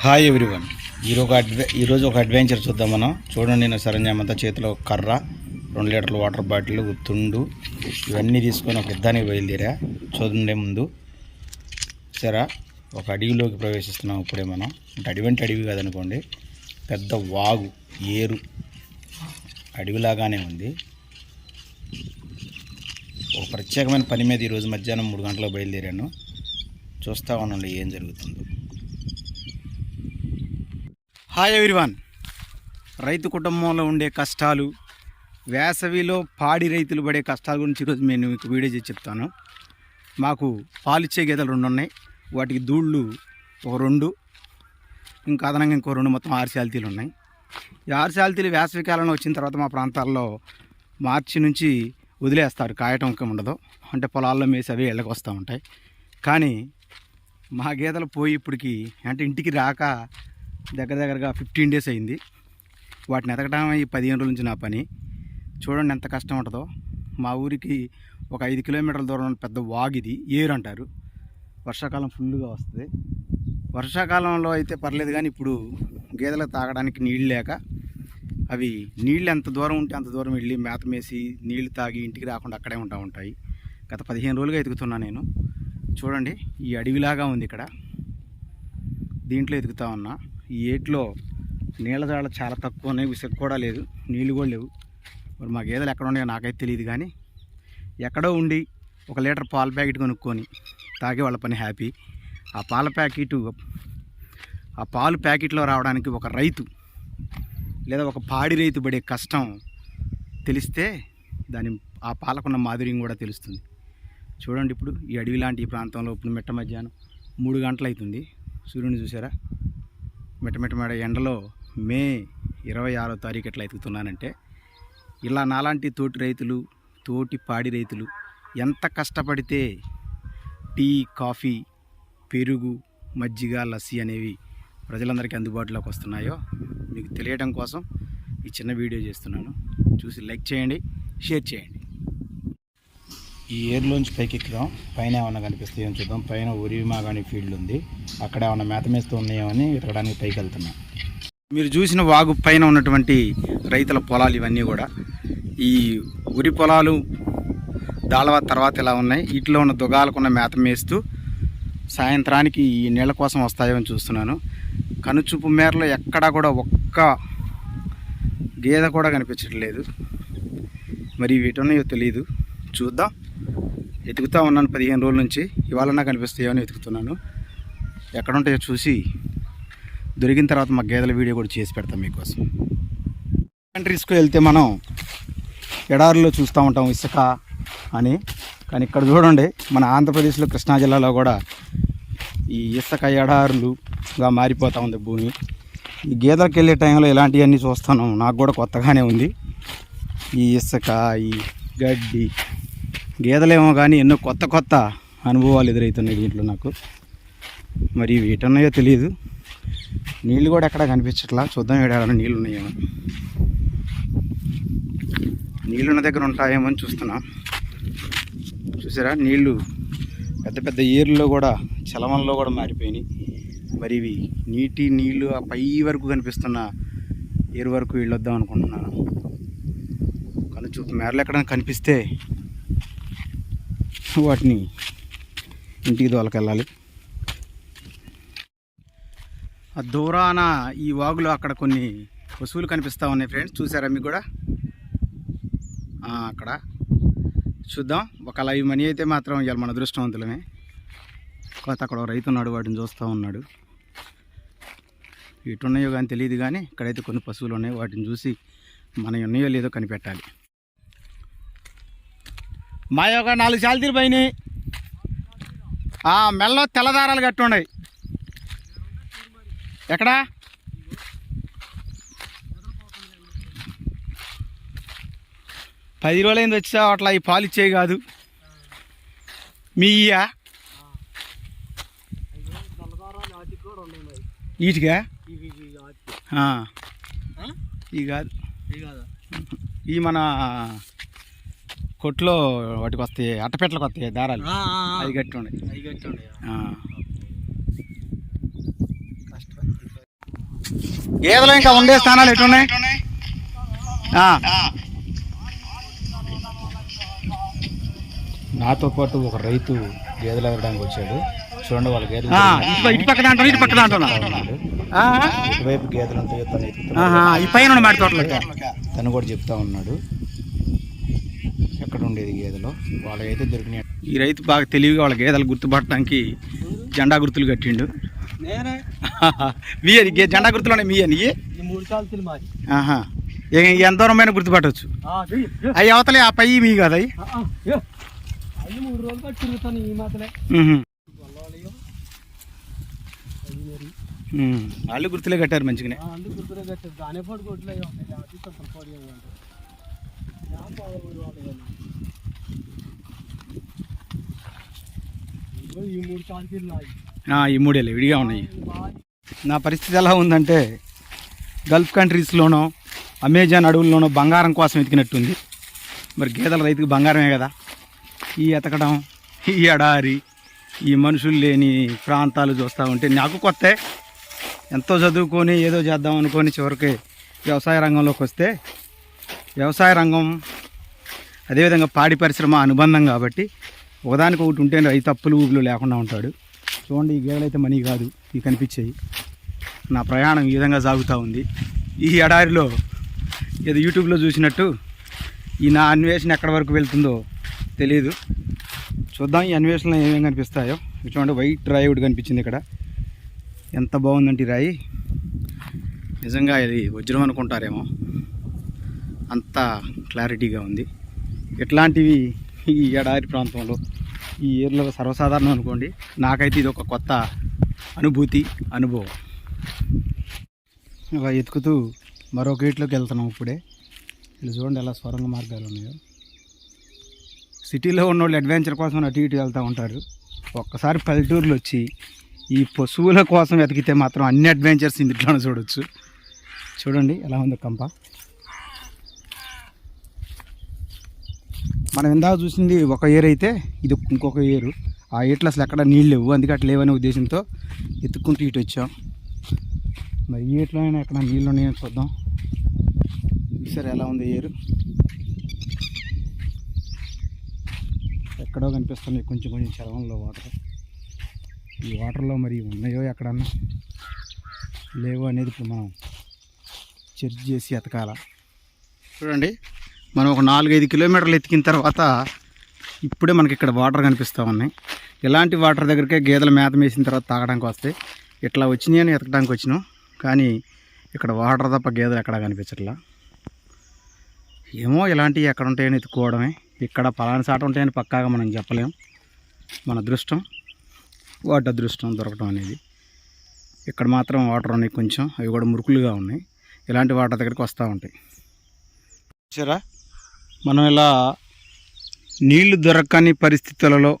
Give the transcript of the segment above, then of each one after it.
Hi everyone ఈరోజు ఒక అడ్వె ఈరోజు ఒక అడ్వెంచర్ చూద్దాం మనం. చూడండి నేను సరంజామంతా చేతిలో కర్ర రెండు లీటర్ల వాటర్ బాటిల్ తుండు ఇవన్నీ తీసుకొని ఒక యుద్ధానికి బయలుదేరా. చూడండి ముందు. సరే ఒక అడవిలోకి ప్రవేశిస్తున్నాం ఇప్పుడే మనం. అంటే అడవి అంటే అడవి కాదనుకోండి పెద్ద వాగు ఏరు అడవిలాగానే ఉంది. ఒక ప్రత్యేకమైన పని మీద ఈరోజు మధ్యాహ్నం మూడు గంటలకు బయలుదేరాను. చూస్తా ఉండండి ఏం జరుగుతుందో. హాయ్ ఎవ్రీవాన్ రైతు కుటుంబంలో ఉండే కష్టాలు వేసవిలో పాడి రైతులు పడే కష్టాల గురించి ఈరోజు నేను మీకు వీడియో చేసి చెప్తాను. మాకు పాలిచ్చే గేదెలు రెండు ఉన్నాయి వాటికి దూళ్ళు ఒక రెండు ఇంకా అదనంగా ఇంకో రెండు మొత్తం ఆరు శాల్తీలు ఉన్నాయి. ఈ ఆరు శాల్తీలు వేసవి కాలంలో వచ్చిన తర్వాత మా ప్రాంతాల్లో మార్చి నుంచి వదిలేస్తారు. కాయటం ఇంకా ఉండదు. అంటే పొలాల్లో మేసి అవి ఇళ్ళకి వస్తూ ఉంటాయి. కానీ మా గేదెలు పోయి ఇప్పటికి అంటే ఇంటికి రాక దగ్గర దగ్గరగా ఫిఫ్టీన్ డేస్ అయింది. వాటిని ఎతకడం ఈ పదిహేను రోజుల నుంచి నా పని. చూడండి ఎంత కష్టం ఉంటుందో. మా ఊరికి ఒక ఐదు కిలోమీటర్ల దూరం పెద్ద వాగిది ఏరు అంటారు. వర్షాకాలం ఫుల్గా వస్తుంది. వర్షాకాలంలో అయితే పర్లేదు కానీ ఇప్పుడు గేదెలకు తాగడానికి నీళ్ళు లేక అవి నీళ్ళు ఎంత దూరం ఉంటే అంత దూరం వెళ్ళి మేత మేసి నీళ్ళు తాగి ఇంటికి రాకుండా అక్కడే ఉంటా ఉంటాయి. గత పదిహేను రోజులుగా ఎదుగుతున్నా నేను. చూడండి ఈ అడవిలాగా ఉంది ఇక్కడ. దీంట్లో ఎదుగుతా ఉన్నా. ఈ ఏట్లో నీళ్ళ జాడ చాలా తక్కువ ఉన్నాయి విసుగు కూడా లేదు నీళ్ళు కూడా లేవు. మరి మా గేదెలు ఎక్కడ ఉన్నాయో నాకైతే తెలియదు కానీ ఎక్కడో ఉండి ఒక లీటర్ పాల ప్యాకెట్ కొనుక్కొని తాగే వాళ్ళ పని హ్యాపీ. ఆ పాల ప్యాకెట్ ఆ పాలు ప్యాకెట్లో రావడానికి ఒక రైతు లేదా ఒక పాడి రైతు పడే కష్టం తెలిస్తే దాని ఆ పాలకున్న మాధుర్యం కూడా తెలుస్తుంది. చూడండి ఇప్పుడు ఈ అడవి లాంటి ఈ ప్రాంతంలో ఇప్పుడు మిట్ట మధ్యాహ్నం మూడు గంటలు అవుతుంది సూర్యుని చూసారా? మిటమిటమాడ ఎండలో మే ఇరవై ఆరో తారీఖు ఎట్లా ఎతుకుతున్నానంటే ఇలా నాలాంటి తోటి రైతులు తోటి పాడి రైతులు ఎంత కష్టపడితే టీ కాఫీ పెరుగు మజ్జిగ లస్సీ అనేవి ప్రజలందరికీ అందుబాటులోకి వస్తున్నాయో మీకు తెలియడం కోసం ఈ చిన్న వీడియో చేస్తున్నాను. చూసి లైక్ చేయండి షేర్ చేయండి. ఈ ఏర్లోంచి పైకి ఎక్కుదాం. పైన ఏమన్నా కనిపిస్తాయో చూద్దాం. పైన ఉరిమా కానీ ఫీల్డ్ ఉంది. అక్కడ ఏమన్నా మేత మేస్తూ అని ఎతకడానికి పైకి వెళ్తున్నాం. మీరు చూసిన వాగు పైన ఉన్నటువంటి రైతుల పొలాలు ఇవన్నీ కూడా ఈ ఉరి పొలాలు దాళవ తర్వాత ఇలా ఉన్నాయి. వీటిలో ఉన్న దుగాలకున్న మేత మేస్తూ సాయంత్రానికి ఈ నీళ్ళ కోసం వస్తాయో అని చూస్తున్నాను. కనుచూపు మేరలో ఎక్కడా కూడా ఒక్క గేదె కూడా కనిపించట్లేదు. మరి వీటి ఉన్నాయో తెలియదు చూద్దాం. వెతుకుతూ ఉన్నాను పదిహేను రోజుల నుంచి. ఇవాళ నాకు కనిపిస్తాయో అని వెతుకుతున్నాను ఎక్కడుంటాయో చూసి దొరికిన తర్వాత మా గేదెల వీడియో కూడా చేసి పెడతాం మీకోసం. కంట్రీస్కి వెళ్తే మనం ఎడారిలో చూస్తూ ఉంటాం ఇసుక అని. కానీ ఇక్కడ చూడండి మన ఆంధ్రప్రదేశ్లో కృష్ణా జిల్లాలో కూడా ఈ ఇసుక ఎడారులుగా మారిపోతూ ఉంది భూమి. ఈ గేదెలకు వెళ్ళే టైంలో ఇలాంటివన్నీ చూస్తాను. నాకు కూడా కొత్తగానే ఉంది. ఈ ఇసుక ఈ గడ్డి గేదెలేమో కానీ ఎన్నో కొత్త కొత్త అనుభవాలు ఎదురవుతున్నాయి దీంట్లో నాకు. మరి వీటున్నాయో తెలియదు నీళ్ళు కూడా ఎక్కడ కనిపించట్లా? చూద్దాం ఏడాడ నీళ్ళు ఉన్నాయేమో నీళ్ళున్న దగ్గర ఉంటాయేమో అని చూస్తున్నా. చూసారా? నీళ్ళు పెద్ద పెద్ద ఏర్లో కూడా చలమల్లో కూడా మారిపోయినాయి. మరి ఇవి నీటి నీళ్ళు ఆ పై వరకు కనిపిస్తున్న ఏరు వరకు వెళ్ళొద్దాం అనుకుంటున్నాను. కానీ చూపు మేరలు ఎక్కడ కనిపిస్తే వాటిని ఇంటికి దోలకెళ్ళాలి ఆ దూరాన ఈ వాగులో అక్కడ కొన్ని పశువులు కనిపిస్తూ ఉన్నాయి ఫ్రెండ్స్. చూసారా మీకు కూడా? అక్కడ. చూద్దాం. ఒకవేళ ఈ మనీ అయితే మాత్రం ఇవాళ మన అదృష్టవంతులమే. కొత్త అక్కడ రైతు ఉన్నాడు వాటిని చూస్తూ ఉన్నాడు. ఇటు ఉన్నాయో కానీ తెలియదు కానీ ఇక్కడైతే కొన్ని పశువులు ఉన్నాయి. వాటిని చూసి మన ఉన్నాయో లేదో కనిపెట్టాలి. మా యొక్క నాలుగు శాలతీలు పైన మెల్లో తెల్లదారాలు కట్టి ఉన్నాయి. ఎక్కడా? పది రోజులైంది వచ్చా అట్లా ఈ పాలు ఇచ్చేవి కాదు. మీ ఇయ్యా? ఆ. ఇవి కాదు? ఈ మన కొట్లో వాటికి వస్తాయి అట్టపెట్లకు వస్తాయి దారాలు. అవి ఉన్నాయి. కష్టం గేదెలు ఇంకా ఉండే స్థానాలు ఎటున్నాయి? ఆ. నాతో పాటు ఒక రైతు గేదెలు ఎదగడానికి వచ్చాడు. చూడండి వాళ్ళ గేదెలు ఇటు పక్కన అంటున్నా ఇటు పక్కన ఆ, ఇటువైపు గేదెలు ఉంటాయో తను ఈ పైన తను కూడా చెప్తా ఉన్నాడు. ఎక్కడ ఉండేది గేదెలు. వాళ్ళకైతే దొరికినాయి. ఈ రైతు బాగా తెలివిగా వాళ్ళ గేదెలు గుర్తుపట్టడానికి జెండా గుర్తులు కట్టిండు. నేనే. మీ గే- జెండా గుర్తులు ఉన్నాయి మీ అని ఈ మూడు సార్లు మాది ఆహా. ఏ- ఎంత దూరమైన గుర్తుపట్టవచ్చు అవి అవతలే ఆ పై మీ కదా వాళ్ళు గుర్తులే కట్టారు మంచిగానే. ఈ మూడేళ్ళు విడిగా ఉన్నాయి. నా పరిస్థితి ఎలా ఉందంటే గల్ఫ్ కంట్రీస్లోనో అమెజాన్ అడవుల్లోనో బంగారం కోసం వెతికినట్టుంది. మరి గేదెల రైతుకు బంగారమే కదా. ఈ ఎతకడం ఈ ఎడారి ఈ మనుషులు లేని ప్రాంతాలు చూస్తూ ఉంటే నాకు కొత్త. ఎంతో చదువుకొని ఏదో చేద్దాం అనుకొని చివరికి వ్యవసాయ రంగంలోకి వస్తే వ్యవసాయ రంగం అదేవిధంగా పాడి పరిశ్రమ అనుబంధం కాబట్టి ఒకదానికి ఒకటి ఉంటే రైతు అప్పులు ఊపులు లేకుండా ఉంటాడు. చూడండి ఈ గేదెలు అయితే మనీ కాదు ఇవి కనిపించాయి. నా ప్రయాణం ఈ విధంగా సాగుతూ ఉంది. ఈ ఎడారిలో ఏదో యూట్యూబ్లో చూసినట్టు ఈ నా అన్వేషణ ఎక్కడి వరకు వెళ్తుందో తెలియదు చూద్దాం ఈ అన్వేషణలో ఏమేమి కనిపిస్తాయో. చూడండి వైట్ రాయి ఒకటి కనిపించింది ఇక్కడ. ఎంత బాగుందంటే ఈ రాయి. నిజంగా ఇది వజ్రం అనుకుంటారేమో. అంత క్లారిటీగా ఉంది. ఇట్లాంటివి ఈ ఎడారి ప్రాంతంలో ఈ ఏర్లలో సర్వసాధారణం అనుకోండి నాకైతే ఇది ఒక కొత్త అనుభూతి అనుభవం. ఇలా ఎతుకుతూ మరో గేట్లోకి వెళ్తున్నాం ఇప్పుడే. ఇలా చూడండి ఎలా స్వరంగ మార్గాలు ఉన్నాయో. సిటీలో ఉన్న వాళ్ళు అడ్వెంచర్ కోసం అటు ఇటు వెళ్తూ ఉంటారు. ఒక్కసారి పల్లెటూరులు వచ్చి ఈ పశువుల కోసం వెతికితే మాత్రం అన్ని అడ్వెంచర్స్ ఇందులోనే చూడొచ్చు. చూడండి ఎలా ఉందో కంప. మనం ఇందాక చూసింది ఒక ఏర్ అయితే ఇది ఇంకొక ఏరు ఆ ఏట్లో అసలు ఎక్కడ నీళ్ళు లేవు. అందుకే అట్లా లేవనే ఉద్దేశంతో ఎత్తుక్కుంటూ ఇటు వచ్చాం. మరి ఈ ఏట్లో అయినా ఎక్కడ నీళ్ళు ఉన్నాయో చూద్దాం. ఈసారి ఎలా ఉంది ఏరు ఎక్కడో కనిపిస్తున్నాయి కొంచెం కొంచెం చలవంలో వాటర్ ఈ వాటర్లో మరి ఉన్నాయో ఎక్కడన్నా? లేవో అనేది ఇప్పుడు మనం చెక్ చేసి ఎతకాల. చూడండి. మనం ఒక నాలుగైదు కిలోమీటర్లు ఎతికిన తర్వాత ఇప్పుడే మనకి ఇక్కడ వాటర్ కనిపిస్తూ ఉన్నాయి. ఇలాంటి వాటర్ దగ్గరికే గేదెలు మేత మేసిన తర్వాత తాగడానికి వస్తాయి ఇట్లా వచ్చినాయి అని ఎతకడానికి వచ్చినాం. కానీ ఇక్కడ వాటర్ తప్ప గేదెలు ఎక్కడా కనిపించట్లా. ఏమో ఇలాంటివి ఎక్కడ ఉంటాయని ఎత్తుకోవడమే. ఇక్కడ పలానా సాట ఉంటాయని పక్కాగా మనం చెప్పలేం. మన అదృష్టం వాటి అదృష్టం దొరకడం అనేది. ఇక్కడ మాత్రం వాటర్ ఉన్నాయి కొంచెం. అవి కూడా మురుకులుగా ఉన్నాయి. ఇలాంటి వాటర్ దగ్గరికి వస్తూ ఉంటాయి. చూసారా? మనం ఇలా నీళ్ళు దొరకని పరిస్థితులలో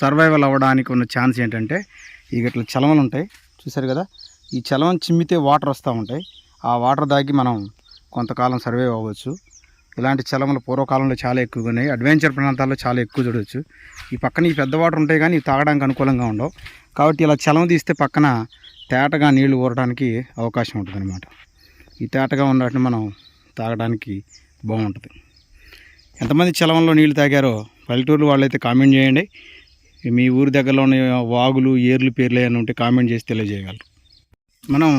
సర్వైవల్ అవ్వడానికి ఉన్న ఛాన్స్ ఏంటంటే ఇక ఇట్లా చలమలు ఉంటాయి. చూసారు కదా? ఈ చలమం చిమ్మితే వాటర్ వస్తూ ఉంటాయి. ఆ వాటర్ దాగి మనం కొంతకాలం సర్వైవ్ అవ్వచ్చు. ఇలాంటి చలమలు పూర్వకాలంలో చాలా ఎక్కువగా ఉన్నాయి. అడ్వెంచర్ ప్రాంతాల్లో చాలా ఎక్కువ చూడవచ్చు ఈ పక్కన ఈ పెద్ద వాటర్ ఉంటాయి కానీ ఇవి తాగడానికి అనుకూలంగా ఉండవు. కాబట్టి ఇలా చలం తీస్తే పక్కన తేటగా నీళ్ళు ఊరడానికి అవకాశం ఉంటుంది ఈ తేటగా ఉన్నట్టు మనం తాగడానికి బాగుంటుంది. ఎంతమంది చలవంలో నీళ్ళు తాగారో పల్లెటూరు వాళ్ళైతే కామెంట్ చేయండి. మీ ఊరి దగ్గరలో ఉన్న వాగులు ఏర్లు పేర్లు అని ఉంటే కామెంట్ చేసి తెలియజేయగలరు. మనం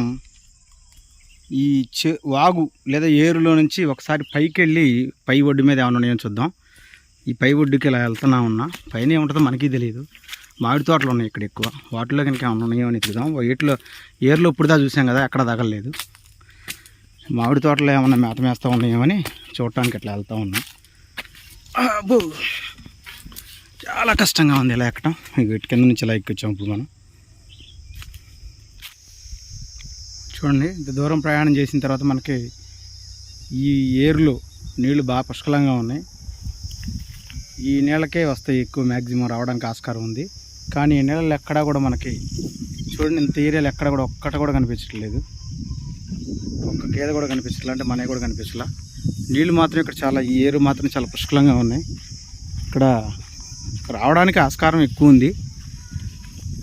ఈ చె వాగు లేదా ఏరులో నుంచి ఒకసారి పైకి వెళ్ళి పై ఒడ్డు మీద ఏమైనా ఉన్నాయో చూద్దాం. ఈ పై ఒడ్డుకి ఇలా వెళ్తున్నా ఉన్నా పైన ఏముంటుందో మనకి తెలియదు మామిడి తోటలు ఉన్నాయి ఇక్కడ ఎక్కువ. వాటిలో కనుక ఏమైనా ఉన్నాయో అని చూద్దాం వీటిలో ఏర్లో ఇప్పుడు దా చూసాం కదా ఎక్కడ తగలలేదు. మామిడి తోటలో ఏమన్నా మేత మేస్తూ ఉన్నాయేమని చూడటానికి ఇట్లా వెళ్తూ ఉన్నాం. అబ్బో. చాలా కష్టంగా ఉంది ఇలా ఎక్కడం. వీటి కింద నుంచి ఇలా ఎక్కొచ్చాం ఇప్పుడు మనం. చూడండి ఇంత దూరం ప్రయాణం చేసిన తర్వాత మనకి ఈ ఏరులో నీళ్ళు బాగా పుష్కలంగా ఉన్నాయి. ఈ నీళ్ళకే వస్తాయి ఎక్కువ మ్యాక్సిమం రావడానికి ఆస్కారం ఉంది. కానీ ఈ నీళ్ళలో ఎక్కడా కూడా మనకి చూడండి ఇంత ఏరియాలు ఎక్కడ కూడా ఒక్కట కూడా కనిపించట్లేదు. ఒక్క గేదె కూడా కనిపించట్లా అంటే మనవి కూడా కనిపించలా నీళ్ళు మాత్రం ఇక్కడ చాలా ఈ ఏరు మాత్రం చాలా పుష్కలంగా ఉన్నాయి. ఇక్కడ రావడానికి ఆస్కారం ఎక్కువ ఉంది.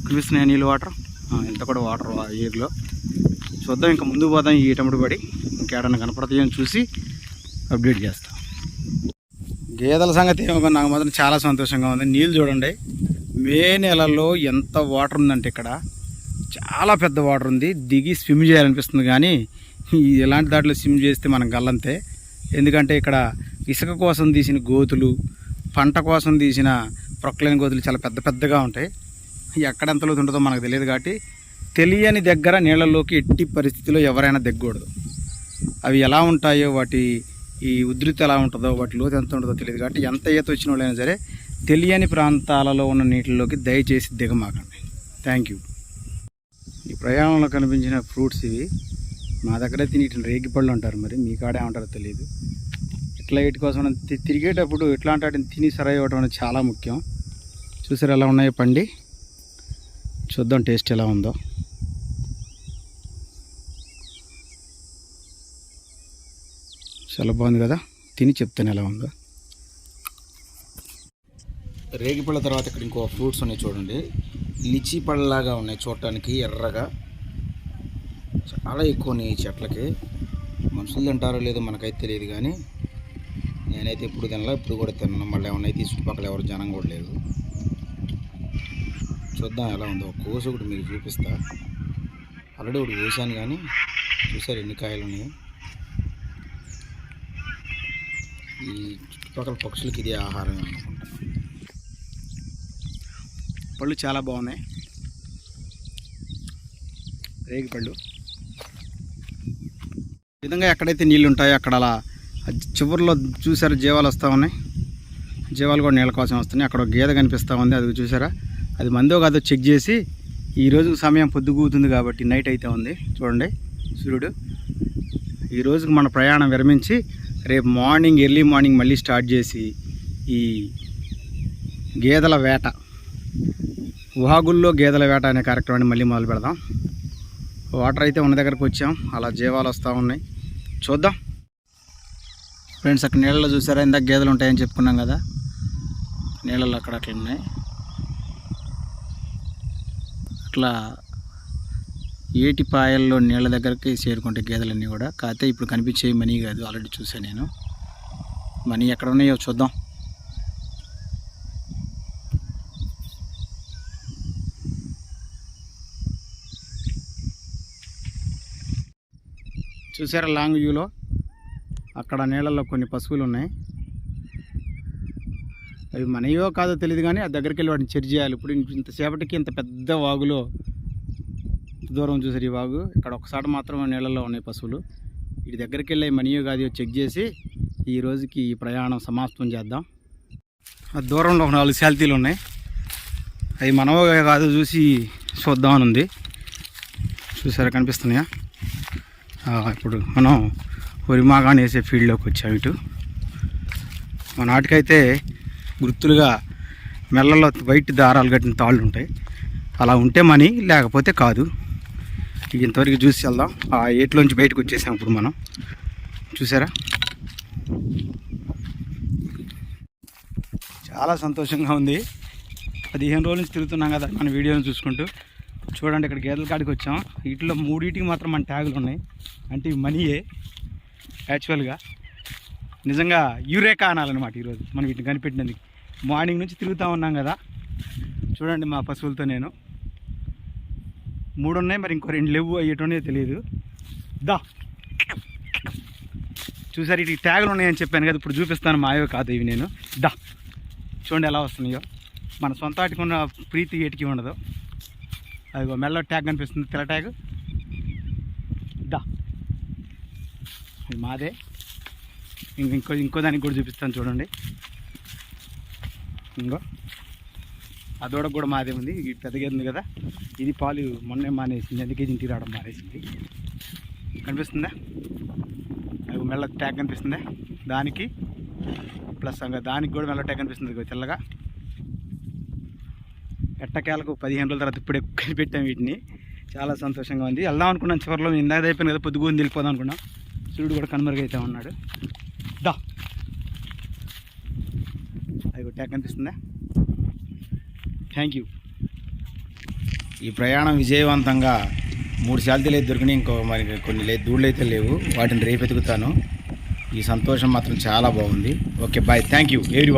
కనిపిస్తున్నాయి నీళ్ళు వాటర్? ఇంత కూడా వాటర్ ఆ ఏరులో. చూద్దాం ఇంకా ముందు పోదాం. ఈ టమడు పడి ఇంకేడన్నా కనపడతాయని చూసి అప్డేట్ చేస్తాం. గేదెల సంగతి ఏమో నాకు మాత్రం చాలా సంతోషంగా ఉంది. నీళ్ళు చూడండి. మే నెలలో ఎంత వాటర్ ఉందంటే ఇక్కడ చాలా పెద్ద వాటర్ ఉంది. దిగి స్విమ్ చేయాలనిపిస్తుంది కానీ ఇలాంటి దాంట్లో స్విమ్ చేస్తే మనం గల్లంతే. ఎందుకంటే ఇక్కడ ఇసుక కోసం తీసిన గోతులు పంట కోసం తీసిన ప్రొక్లైన్ గోతులు చాలా పెద్ద పెద్దగా ఉంటాయి. ఎక్కడ ఎంత లోతు ఉంటుందో మనకు తెలియదు కాబట్టి తెలియని దగ్గర నీళ్ళలోకి ఎట్టి పరిస్థితిలో ఎవరైనా దిగకూడదు. అవి ఎలా ఉంటాయో వాటి ఈ ఉధృతి ఎలా ఉంటుందో వాటి లోతు ఎంత ఉంటుందో తెలియదు కాబట్టి ఎంత ఈత వచ్చిన వాళ్ళైనా సరే తెలియని ప్రాంతాలలో ఉన్న నీటిలోకి దయచేసి దిగమాకండి. థ్యాంక్ యూ ఈ ప్రయాణంలో కనిపించిన ఫ్రూట్స్ ఇవి మా దగ్గర తిని వీటిని రేగి పళ్ళు అంటారు మరి మీ కాడే ఉంటారో తెలియదు ఇట్లా వీటి కోసం తి- తిరిగేటప్పుడు ఇట్లాంటి వాటిని తిని సరై ఇవ్వడం అనేది చాలా ముఖ్యం. చూసారు ఎలా ఉన్నాయో పండి? చూద్దాం టేస్ట్ ఎలా ఉందో. చాలా బాగుంది కదా? తిని చెప్తాను ఎలా ఉందో. రేగిపళ్ళ తర్వాత ఇక్కడ ఇంకో ఫ్రూట్స్ ఉన్నాయి చూడండి. లిచీ పళ్ళలాగా ఉన్నాయి చూడటానికి ఎర్రగా. చాలా ఎక్కువ ఉన్నాయి ఈ చెట్లకి. మనుషులు తింటారో లేదో మనకైతే తెలియదు కానీ నేనైతే ఇప్పుడు తినలా ఇప్పుడు కూడా తిన్నాను మళ్ళీ ఏమన్నా అయితే చుట్టుపక్కల ఎవరు జనం కూడా లేదు చూద్దాం ఎలా ఉందో. ఒక కోసు ఒకటి మీకు చూపిస్తా. ఆల్రెడీ ఒకటి కోసాను కానీ చూసారు ఎన్ని కాయలు ఉన్నాయి. ఈ చుట్టుపక్కల పక్షులకి ఇది ఆహారం అనుకుంటా. పళ్ళు చాలా బాగున్నాయి. రేగి పళ్ళు విధంగా ఎక్కడైతే నీళ్ళు ఉంటాయో అక్కడ అలా చివరిలో చూసారు జీవాలు వస్తూ ఉన్నాయి? జీవాలు కూడా నీళ్ళ కోసం వస్తున్నాయి. అక్కడ ఒక గేదె కనిపిస్తూ ఉంది అది చూసారా? అది మందో కాదో చెక్ చేసి ఈ రోజు సమయం పొద్దుగూతుంది కాబట్టి నైట్ అయితే ఉంది. చూడండి సూర్యుడు. ఈ రోజుకి మన ప్రయాణం విరమించి రేపు మార్నింగ్ ఎర్లీ మార్నింగ్ మళ్ళీ స్టార్ట్ చేసి ఈ గేదెల వేట వాగుల్లో గేదెల వేట అనే కార్యక్రమాన్ని మళ్ళీ మొదలు పెడదాం. వాటర్ అయితే ఉన్న దగ్గరకు వచ్చాం. అలా జీవాలు వస్తూ ఉన్నాయి. చూద్దాం. ఫ్రెండ్స్ అక్కడ నీళ్ళలో చూసారా? ఇందాక గేదెలు ఉంటాయని చెప్పుకున్నాం కదా? నీళ్ళలో అక్కడ అట్లా ఉన్నాయి. అట్లా ఏటిపాయల్లో నీళ్ళ దగ్గరికి చేరుకుంటే గేదెలన్నీ కూడా. కాకపోతే ఇప్పుడు కనిపించే మనీ కాదు. ఆల్రెడీ చూసాను నేను. మనీ ఎక్కడ ఉన్నాయో చూద్దాం. చూసారా లాంగ్ వ్యూలో? అక్కడ నీళ్ళల్లో కొన్ని పశువులు ఉన్నాయి. అవి మనయో కాదో తెలియదు కానీ ఆ దగ్గరికి వెళ్ళి వాటిని చెరి చేయాలి. ఇప్పుడు ఇంతసేపటికి ఇంత పెద్ద వాగులో దూరం చూసారు ఈ వాగు. ఇక్కడ ఒకసారి మాత్రమే నీళ్ళల్లో ఉన్నాయి పశువులు. వీటి దగ్గరికి వెళ్ళి మనయో కాదో చెక్ చేసి ఈ రోజుకి ఈ ప్రయాణం సమాప్తం చేద్దాం. ఆ దూరంలో ఒక నాలుగు శాల్తీలు ఉన్నాయి. అవి మనవో కాదో చూసి చూద్దామని ఉంది. చూసారా కనిపిస్తున్నాయా? ఇప్పుడు మనం వరి మాగాని వేసే ఫీల్డ్లోకి వచ్చాం ఇటు. మన నాటికైతే గుర్తులుగా మెల్లలో వైట్ దారాలు కట్టిన తాళ్ళు ఉంటాయి. అలా ఉంటే మనీ లేకపోతే కాదు. ఇంతవరకు చూసి వెళ్దాం. ఆ ఏట్లోంచి బయటకు వచ్చేసాం ఇప్పుడు మనం. చూసారా? చాలా సంతోషంగా ఉంది. పదిహేను రోజుల నుంచి తిరుగుతున్నాం కదా మన వీడియోని చూసుకుంటూ. చూడండి ఇక్కడ గేదెల కాడికి వచ్చాం. వీటిలో మూడింటికి మాత్రం మన ట్యాగులు ఉన్నాయి. అంటే ఇవి మనీయే యాక్చువల్గా నిజంగా యూరేకా అనాలన్నమాట ఈరోజు మనం వీటిని కనిపెట్టినందుకు. మార్నింగ్ నుంచి తిరుగుతూ ఉన్నాం కదా. చూడండి మా పశువులతో నేను. మూడు ఉన్నాయి మరి ఇంకో రెండు లేవు అయ్యేటోనే తెలియదు దా. చూసారు ఇటు ట్యాగులు ఉన్నాయని చెప్పాను కదా ఇప్పుడు చూపిస్తాను. మాయో కాదు ఇవి నేను. దా. చూడండి ఎలా వస్తున్నాయో. మన సొంత వాటికి ఉన్న ప్రీతి ఏటికి ఉండదు. అదిగో మెల్ల ట్యాగ్ కనిపిస్తుంది. తెల్ల ట్యాగ్ దా ఇది మాదే. ఇంకో ఇంకో దానికి కూడా చూపిస్తాను చూడండి. ఇంకో. ఆ కూడా మాదే ఉంది. ఇది పెద్దగా ఉంది కదా. ఇది పాలు మొన్నే మానేసింది. అందుకే ఇంటికి రావడం మానేసింది. కనిపిస్తుందా? అది మెల్ల ట్యాగ్ కనిపిస్తుందా? దానికి ప్లస్ దానికి కూడా మెల్ల ట్యాగ్ కనిపిస్తుంది తెల్లగా. ఎట్టకేలకు పదిహేను రోజుల తర్వాత ఇప్పుడే కనిపెట్టాం వీటిని. చాలా సంతోషంగా ఉంది. వెళ్దాం అనుకున్నాం చివరిలో. ఇందాక అయిపోయింది కదా పొద్దుగుని వెళ్ళిపోదాం అనుకున్నాం. శివుడు కూడా కనుమరుగైతే ఉన్నాడు. దా. అది ట్యాగ్ అనిపిస్తుందా థ్యాంక్ యూ ఈ ప్రయాణం విజయవంతంగా మూడు శాలతీలు అయితే దొరికినాయి ఇంకో మరి కొన్ని లే దూళ్ళు అయితే లేవు. వాటిని రేపు ఎతుకుతాను ఈ సంతోషం మాత్రం చాలా బాగుంది. Okay bye thank you every